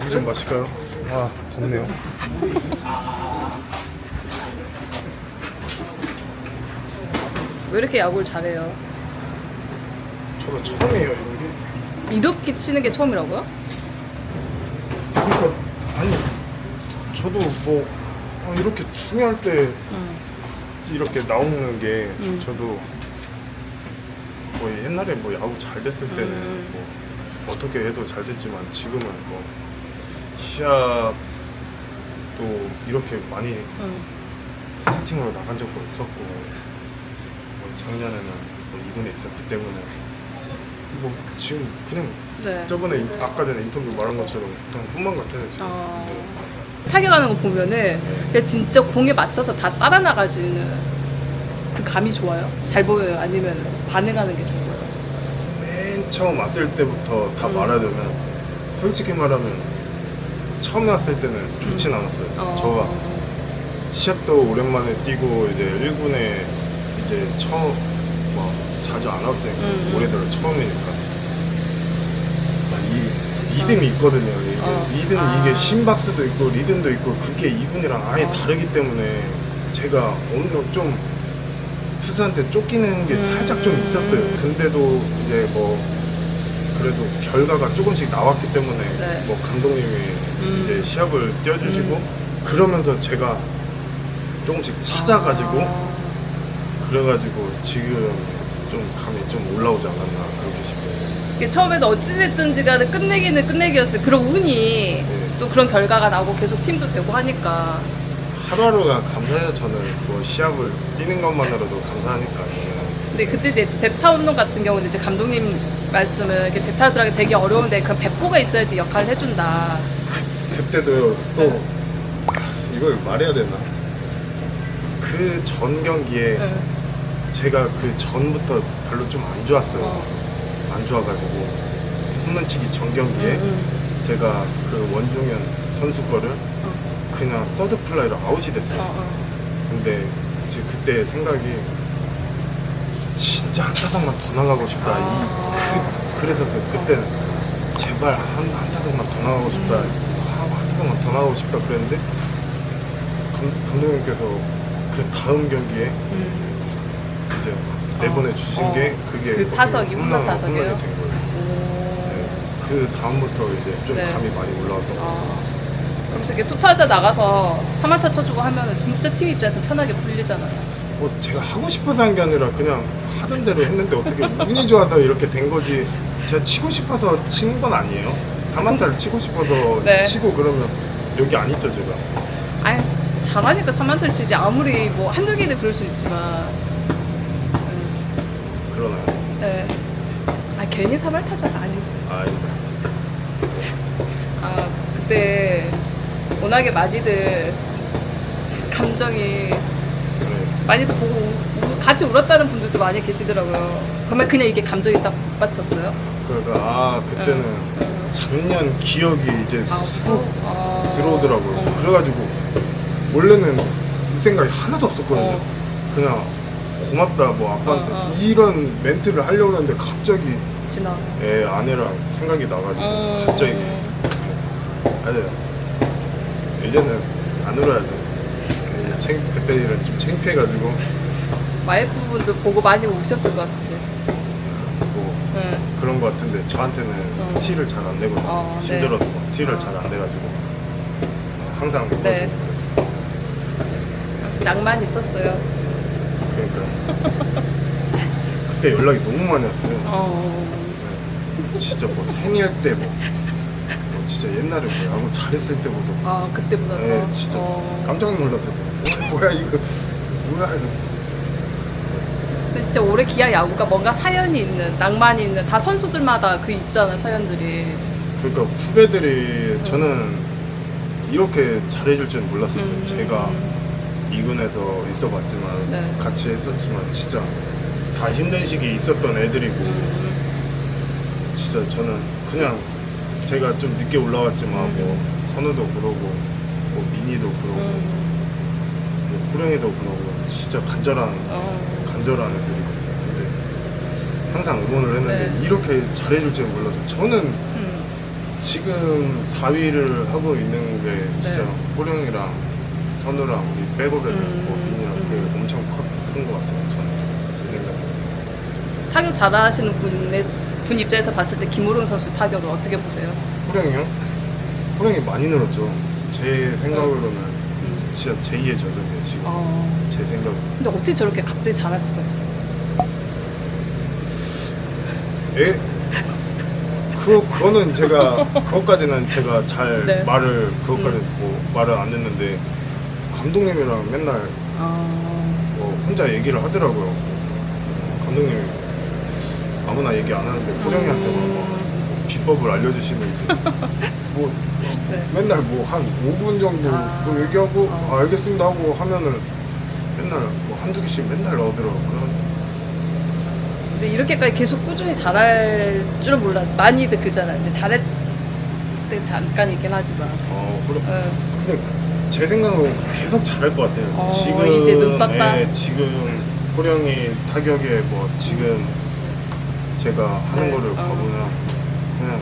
물좀 마실까요? 아 덥네요. 왜 이렇게 야구를 잘해요? 저도 처음이에요 이런 게. 이렇게 치는 게 처음이라고요? 그러니까 아니 저도 뭐 어, 이렇게 중요할 때 응. 이렇게 나오는 게 음. 저도 뭐 옛날에 뭐 야구 잘 됐을 때는 음. 뭐 어떻게 해도 잘 됐지만 지금은 뭐 시합도 이렇게 많이 응. 스타팅으로 나간 적도 없었고 뭐 작년에는 뭐 2군에 있었기 때문에 뭐 지금 그냥 네. 저번에 인- 아까 전에 인터뷰 말한 것처럼 그냥 꿈만 같아요 지금 어. 네. 타격하는 거 보면은 그냥 진짜 공에 맞춰서 다 따라 나가지는 그 감이 좋아요? 잘 보여요? 아니면 반응하는 게 좋아요? 맨 처음 왔을 때부터 다 음. 말하자면 솔직히 말하면 처음 왔을 때는 좋진 않았어요 어. 저가 시합도 오랜만에 뛰고 이제 1군에 이제 처음 뭐 자주 안 왔으니까 음, 음. 올해 들어 처음이니까 이 리듬이 있거든요 이게 어. 리듬 아. 이게 심박수도 있고 리듬도 있고 그게 2군이랑 아예 어. 다르기 때문에 제가 어느 정도 좀 투수한테 쫓기는 게 음. 살짝 좀 있었어요 근데도 이제 뭐 그래도 결과가 조금씩 나왔기 때문에 네. 뭐 감독님이 음. 이제 시합을 뛰어주시고 그러면서 제가 조금씩 찾아가지고 아. 그래가지고 지금 좀 감이 좀 올라오지 않았나 그렇게 싶어요. 이게 처음에는 어찌됐든지 간에 끝내기는 끝내기였어요. 그런 운이 또 그런 결과가 나오고 계속 팀도 되고 하니까. 하루하루가 감사해요. 저는 뭐 시합을 뛰는 것만으로도 감사하니까. 저는. 근데 그때 이제 대타 운동 같은 경우는 이제 감독님 말씀은 이렇게 대타 들어가기 되게 어려운데 그런 배포가 있어야지 역할을 해준다. 그때도 또 이걸 말해야 되나? 그 전 경기에 응. 제가 그 전부터 별로 좀 안 좋았어요. 어. 안 좋아가지고 홈런치기 전 경기에. 제가 그 원종현 선수 거를 어. 그냥 서드 플라이로 아웃이 됐어요. 어, 어. 근데 지금 그때 생각이 진짜 한 타석만 더 나가고 싶다. 이, 아. 그, 그랬었어요. 그때는 제발 한, 한 타석만 더 나가고 싶다. 음. 한, 한 타석만 더 나가고 싶다. 그랬는데 감, 감독님께서 그 다음 경기에 음. 이제 내보내 주신 어. 게 그게 그 타석이 홈런 홈런- 타석이에요? 홈런이 된 거예요. 오. 네. 그 다음부터 이제 좀 네. 감이 많이 올라왔던 것 같아요. 아. 그러면서 이렇게 투타자 나가서 3안타 쳐주고 하면은 진짜 팀 입장에서 편하게 풀리잖아요. 뭐 제가 하고 싶어서 한 게 아니라 그냥 하던 대로 했는데 어떻게 운이 좋아서 이렇게 된 거지 제가 치고 싶어서 치는 건 아니에요 3안타를 치고 싶어서 네. 치고 그러면 여기 안 있죠 제가 아이 잘하니까 3안타를 치지 아무리 뭐 한두 개는 그럴 수 있지만 음, 그러나요? 네. 아 괜히 3안타자가 아니지 아 아닙니다 아 그때 워낙에 많이들 감정이 네. 많이들 보고 우- 같이 울었다는 분들도 많이 계시더라고요 그러면 그냥 이게 감정이 딱 받쳤어요? 그러니까 아 그때는 응. 작년 기억이 이제 아, 쑥 아. 들어오더라고요 어. 그래가지고 원래는 이 생각이 하나도 없었거든요 어. 그냥 고맙다 뭐 아빠한테 어, 어. 이런 멘트를 하려고 했는데 갑자기 지나 애 아내랑 생각이 나가지고 음. 갑자기 아니 이제는 안 울어야죠. 챙, 그때 일은 좀 창피해가지고 와이프분도 보고 많이 오셨을 것 같은데 뭐 네. 그런 것 같은데 저한테는 음. 티를 잘 안 내거든요. 어, 네. 힘들어도 막 티를 어. 잘 안 내가지고 항상 네. 웃어주고 낭만 있었어요 그러니까 그때 연락이 너무 많이 왔어요. 어. 네. 진짜 뭐 생일 때 뭐, 뭐 진짜 옛날에 뭐 야구 잘했을 때보다 아 그때보다 더 네, 진짜 어. 깜짝 놀랐어요. 뭐야, 이거 뭐야 이거. 근데 진짜 올해 기아 야구가 뭔가 사연이 있는 낭만이 있는 다 선수들마다 그 있잖아 사연들이 그러니까 후배들이 저는 이렇게 잘해줄 줄 몰랐었어요. 음. 제가 2군에서 있어봤지만 네. 같이 했었지만 진짜 다 힘든 시기 있었던 애들이고 음. 진짜 저는 그냥 제가 좀 늦게 올라왔지만 뭐 선우도 그러고 뭐 민희도 그러고 음. 뭐 후령이도 그러고 진짜 간절한 어. 간절한 애들이거든요. 근데 항상 응원을 했는데 네. 이렇게 잘해줄 줄 몰라서 저는 음. 지금 4위를 하고 있는 게 진짜 네. 호령이랑 선우랑 우리 백업에 음, 뭐 민이랑 음. 그게 엄청 큰것 같아요. 저는 제 생각에. 타격 잘하시는 분의 분 입장에서 봤을 때 김호룡 선수 타격을 어떻게 보세요? 호령이요? 호령이 많이 늘었죠. 제 생각으로는 음. 진짜 제2의 저승이에요 지금. 어. 제 생각. 근데 어떻게 저렇게 갑자기 잘할 수가 있어요? 에? 그 그거는 제가 그것까지는 제가 잘 네. 말을 그것까지 음. 뭐 말을 안 했는데 감독님이랑 맨날 아. 뭐 혼자 얘기를 하더라고요. 감독님이 아무나 얘기 안 하는데 호령이한테만 막 비법을 알려주시는지 뭐 네. 맨날 뭐 한 5분 정도 아. 뭐 얘기하고 어. 아, 알겠습니다 하고 하면은 맨날 뭐 한두 개씩 맨날. 그런 근데 이렇게까지 계속 꾸준히 잘할 줄은 몰랐어. 많이들 그러잖아요. 근데 잘할 때 잠깐이긴 하지만. 어, 호령 어. 근데 제 생각은 계속 잘할 것 같아요. 어, 지금 이제 눈 떴다. 예, 지금 호령이 타격에 뭐 지금 제가 하는 네, 거를 어. 봐보면 그냥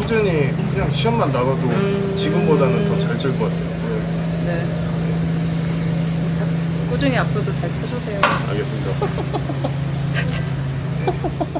꾸준히 그냥 시험만 나가도 음. 지금보다는 더 잘 칠 것 같아요. 네, 네. 좋습니다. 꾸준히 앞으로도 잘 쳐주세요. 알겠습니다.